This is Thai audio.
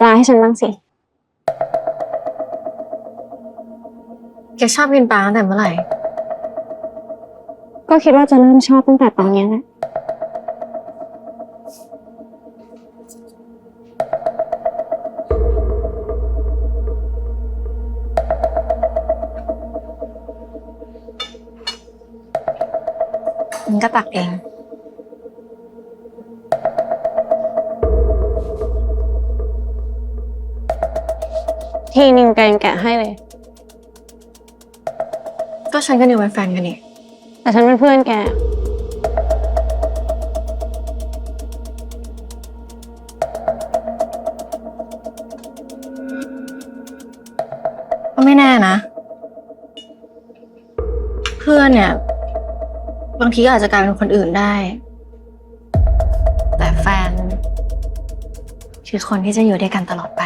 ปลาให้ฉันบ้างสิ แกชอบกินปลาตั้งแต่เมื่อไหร่ ก็คิดว่าจะเริ่มชอบตั้งแต่ตอนเนี้ยแหละ มันก็ตักเอง ทีนิวแกยังแกะให้เลย ก็ฉันกับนิวเป็นแฟนกันนี่แต่ฉันเป็นเพื่อนแก ก็ไม่แน่นะ เพื่อนเนี่ย บางทีก็อาจจะกลายเป็นคนอื่นได้ แต่แฟน คือคนที่จะอยู่ด้วยกันตลอดไป